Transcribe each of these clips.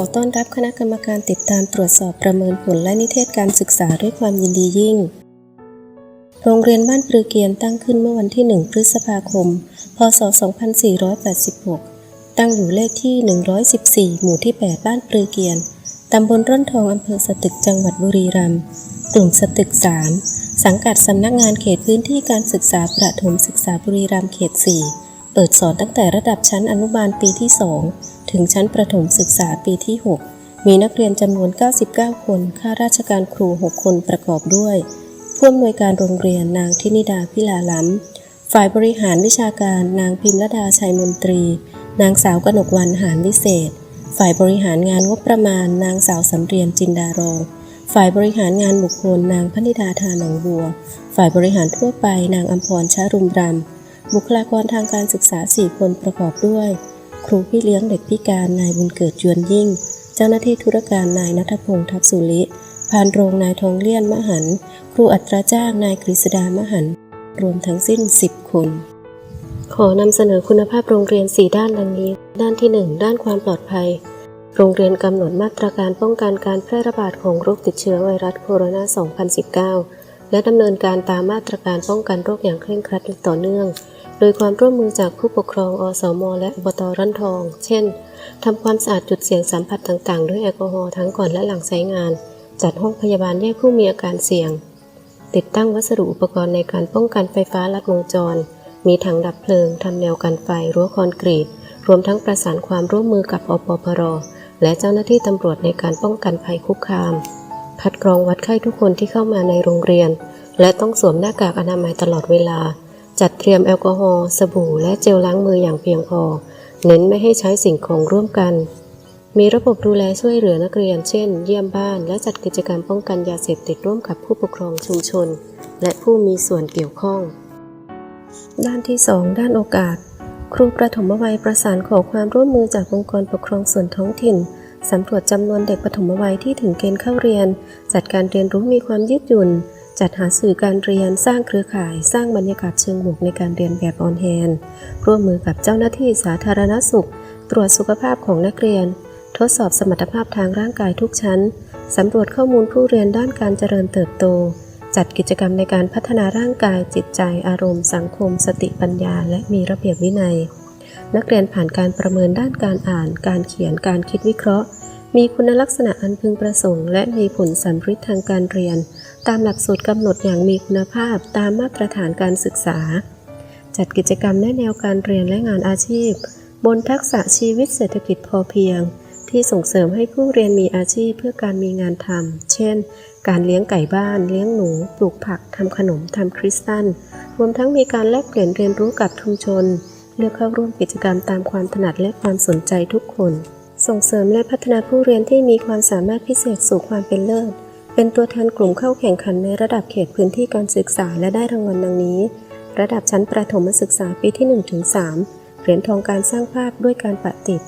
อต้อนรับคณะกรรมการติดตามตรวจสอบประเมินผลและนิเทศการศึกษาด้วยความยินดียิ่ง โรงเรียนบ้านปรือเกียนตั้งขึ้นเมื่อวันที่ 1 พฤษภาคม พศ 2486 ตั้งอยู่เลขที่ 114 หมู่ที่ 8 บ้านปรือเกียน ตำบลร่อนทองอำเภอสตึกจังหวัดบุรีรัมย์ กลุ่มสตึก 3 สังกัดสำนักงานเขตพื้นที่การศึกษาประถมศึกษาบุรีรัมย์เขต 4 เปิดสอนตั้งแต่ระดับชั้นอนุบาลปีที่ 2 ถึงชั้นประถมศึกษาปีที่ 6 มีนักเรียนจำนวน 99 คน ข้าราชการครู 6 คนประกอบด้วย ผู้อำนวยการโรงเรียนนางทินิดาพิลาล้ำ ฝ่ายบริหารวิชาการนางพิมรดาชัยมนตรี นางสาวกนกวันหานวิเศษ ฝ่ายบริหารงานงบประมาณ นางสาวสำเรียนจินดารองฝ่ายบริหารงานบุคคลนางพนิดาทาหนองบัว ฝ่ายบริหารทั่วไปนางอัมพรชารุมรำบุคลากรทางการศึกษา 4 คนประกอบด้วย ครูพี่เลี้ยงเด็กพิการนายบุญเกิดจวนยิ่ง เจ้าหน้าที่ธุรการนายนัทพงษ์ทัพสุริพานโรงนายทองเลี่ยนมหัน ครูอัตราจ้างนายกฤษดามหัน รวมทั้งสิ้น 10 คน ขอนำเสนอคุณภาพโรงเรียน 4 ด้านดังนี้ ด้านที่ 1 ด้านความปลอดภัย โรงเรียนกำหนดมาตรการป้องกันการแพร่ระบาดของโรคติดเชื้อไวรัสโคโรนา 2019 และดำเนินการตามมาตรการป้องกันโรคอย่างเคร่งครัดต่อเนื่อง โดยความร่วมมือจากผู้ปกครองอสม และอบตร่อนทอง เช่นทำความสะอาดจุดเสี่ยงสัมผัสต่างๆ ด้วยแอลกอฮอล์ทั้งก่อนและหลังใช้งาน จัดห้องพยาบาลแยกผู้มีอาการเสี่ยง ติดตั้งวัสดุอุปกรณ์ในการป้องกันไฟฟ้าลัดวงจร มีถังดับเพลิงทำแนวกันไฟรั้วคอนกรีต รวมทั้งประสานความร่วมมือกับอปพรและเจ้าหน้าที่ตำรวจในการป้องกันภัยคุกคาม คัดกรองวัดไข้ทุกคนที่เข้ามาในโรงเรียน และต้องสวมหน้ากากอนามัยตลอดเวลา จัดเตรียมแอลกอฮอล์สบู่และเจลล้างมืออย่างเพียงพอ เน้นไม่ให้ใช้สิ่งของร่วมกัน มีระบบดูแลช่วยเหลือนักเรียน เช่น เยี่ยมบ้าน และจัดกิจกรรมป้องกันยาเสพติดร่วมกับผู้ปกครองชุมชน และผู้มีส่วนเกี่ยวข้อง ด้านที่ 2 ด้านโอกาส ครูประถมวัยประสานขอความร่วมมือจากองค์กรปกครองส่วนท้องถิ่นสำรวจจำนวนเด็กปฐมวัยที่ถึงเกณฑ์เข้าเรียน จัดการเรียนรู้มีความยืดหยุ่น จัดหาสื่อการเรียนสร้างเครือข่าย สร้างบรรยากาศเชิงบวกในการเรียนแบบออนแฮนร่วมมือกับเจ้าหน้าที่สาธารณสุข ตรวจสุขภาพของนักเรียน ทดสอบสมรรถภาพทางร่างกายทุกชั้นสำรวจข้อมูลผู้เรียนด้านการเจริญเติบโต จัดกิจกรรมในการพัฒนาร่างกายจิตใจอารมณ์ สังคม สติปัญญา และมีระเบียบวินัย นักเรียนผ่านการประเมินด้านการอ่าน การเขียนการคิดวิเคราะห์ มีคุณลักษณะอันพึงประสงค์ และมีผลสัมฤทธิ์ทางการเรียน ตามหลักสูตรกำหนดอย่างมีคุณภาพตามมาตรฐานการศึกษา จัดกิจกรรมแนะแนวการเรียนและงานอาชีพ บนทักษะชีวิตเศรษฐกิจพอเพียง ที่ส่งเสริมให้ผู้เรียนมีอาชีพเพื่อการมีงานทำเช่น การเลี้ยงไก่บ้าน เลี้ยงหนู ปลูกผักทำขนมทำคริสตัลรวมทั้งมีการแลกเปลี่ยนเรียนรู้กับชุมชนเลือกเข้าร่วมกิจกรรมตามความถนัดและความสนใจทุกคน ส่งเสริมและพัฒนาผู้เรียนที่มีความสามารถพิเศษสู่ความเป็นเลิศ เป็นตัวแทนกลุ่มเข้าแข่งขันในระดับเขตพื้นที่การศึกษาและได้รางวัลดังนี้ ระดับชั้นประถมศึกษาปีที่ 1-3 เหรียญทองการสร้างภาพด้วยการปะติด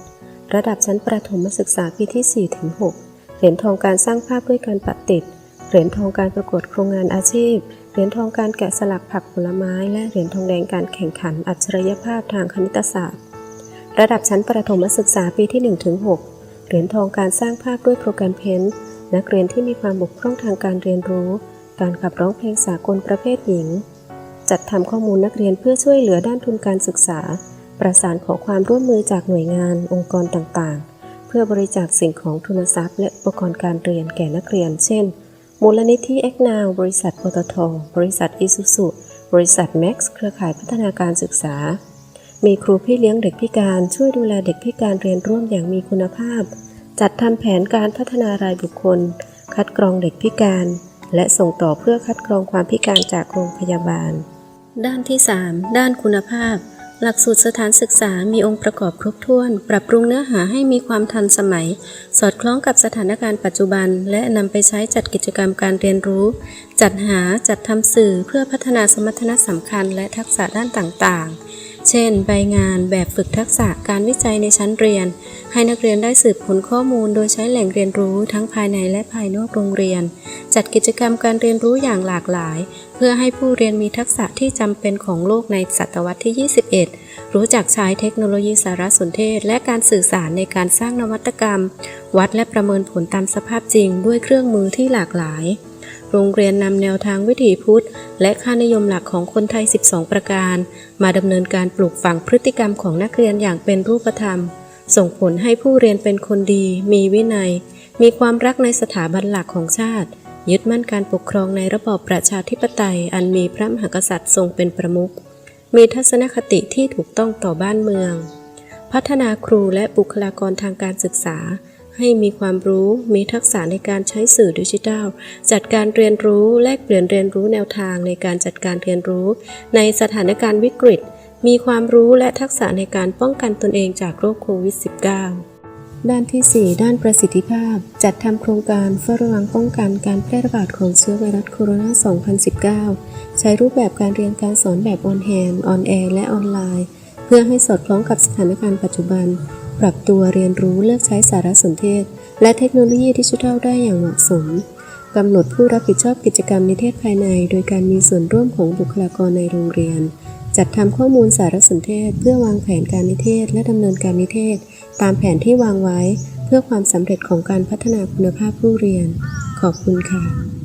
ระดับชั้นประถมศึกษาปีที่ 4-6 เหรียญทองการสร้างภาพด้วยการปะติด เหรียญทองการประกวดโครงงานอาชีพ เหรียญทองการแกะสลักผักผลไม้ และเหรียญทองแดงการแข่งขันอัจฉริยภาพทางคณิตศาสตร์ ระดับชั้นประถมศึกษาปีที่ 1-6 เหรียญทองการสร้างภาพด้วยโปรแกรมเพนนักเรียนที่มีความบกพร่องทางการเรียนรู้ การขับร้องเพลงสากลประเภทหญิง จัดทำข้อมูลนักเรียนเพื่อช่วยเหลือด้านทุนการศึกษา ประสานขอความร่วมมือจากหน่วยงาน องค์กรต่างๆ เพื่อบริจาคสิ่งของทุนทรัพย์ และอุปกรณ์การเรียนแก่นักเรียน เช่น มูลนิธิเอ็กนาวบริษัทปตท บริษัทอิสุสุบริษัทแม็กซ์เครือข่ายพัฒนาการศึกษา มีครูพี่เลี้ยงเด็กพิการช่วยดูแลเด็กพิการเรียนร่วมอย่างมีคุณภาพ จัดทำแผนการพัฒนารายบุคคล คัดกรองเด็กพิการ และส่งต่อเพื่อคัดกรองความพิการจากโรงพยาบาล ด้านที่ 3 ด้านคุณภาพ หลักสูตรสถานศึกษามีองค์ประกอบครบถ้วน ปรับปรุงเนื้อหาให้มีความทันสมัย สอดคล้องกับสถานการณ์ปัจจุบัน และนำไปใช้จัดกิจกรรมการเรียนรู้ จัดหาจัดทำสื่อเพื่อพัฒนาสมรรถนะสำคัญ และทักษะด้านต่างๆ เช่น ใบงานแบบฝึกทักษะการวิจัยในชั้นเรียน ให้นักเรียนได้สืบค้นข้อมูล โดยใช้แหล่งเรียนรู้ทั้งภายในและภายนอกโรงเรียน จัดกิจกรรมการเรียนรู้อย่างหลากหลาย เพื่อให้ผู้เรียนมีทักษะที่จำเป็นของโลกในศตวรรษที่ 21 รู้จักใช้เทคโนโลยีสารสนเทศ และการสื่อสารในการสร้างนวัตกรรม วัดและประเมินผลตามสภาพจริง ด้วยเครื่องมือที่หลากหลาย โรงเรียนนำแนวทางวิถีพุทธ และค่านิยมหลักของคนไทย 12 ประการ มาดำเนินการปลูกฝังพฤติกรรมของนักเรียนอย่างเป็นรูปธรรม ส่งผลให้ผู้เรียนเป็นคนดี มีวินัย มีความรักในสถาบันหลักของชาติ ยึดมั่นการปกครองในระบอบประชาธิปไตย อันมีพระมหากษัตริย์ทรงเป็นประมุข มีทัศนคติที่ถูกต้องต่อบ้านเมือง พัฒนาครูและบุคลากรทางการศึกษา ให้มีความรู้มีทักษะในการใช้สื่อดิจิทัล จัดการเรียนรู้แลกเปลี่ยนเรียนรู้แนวทางในการจัดการเรียนรู้ ในสถานการณ์วิกฤต มีความรู้และทักษะในการป้องกันตนเองจากโรคโควิด -19 ด้านที่ 4 ด้านประสิทธิภาพ จัดทำโครงการเฝ้าระวังป้องกันการแพร่ระบาดของเชื้อไวรัสโคโรนา 2019 ใช้รูปแบบการเรียนการสอนแบบออนแฮนออนแอร์และออนไลน์ เพื่อให้สอดคล้องกับสถานการณ์ปัจจุบัน ปรับตัวเรียนรู้เลือกใช้สารสนเทศ และเทคโนโลยีดิจิทัลได้อย่างเหมาะสมกำหนดผู้รับผิดชอบกิจกรรมนิเทศภายใน โดยการมีส่วนร่วมของบุคลากรในโรงเรียน จัดทำข้อมูลสารสนเทศ เพื่อวางแผนการนิเทศ และดำเนินการนิเทศ ตามแผนที่วางไว้ เพื่อความสำเร็จของการพัฒนาคุณภาพผู้เรียน ขอบคุณค่ะ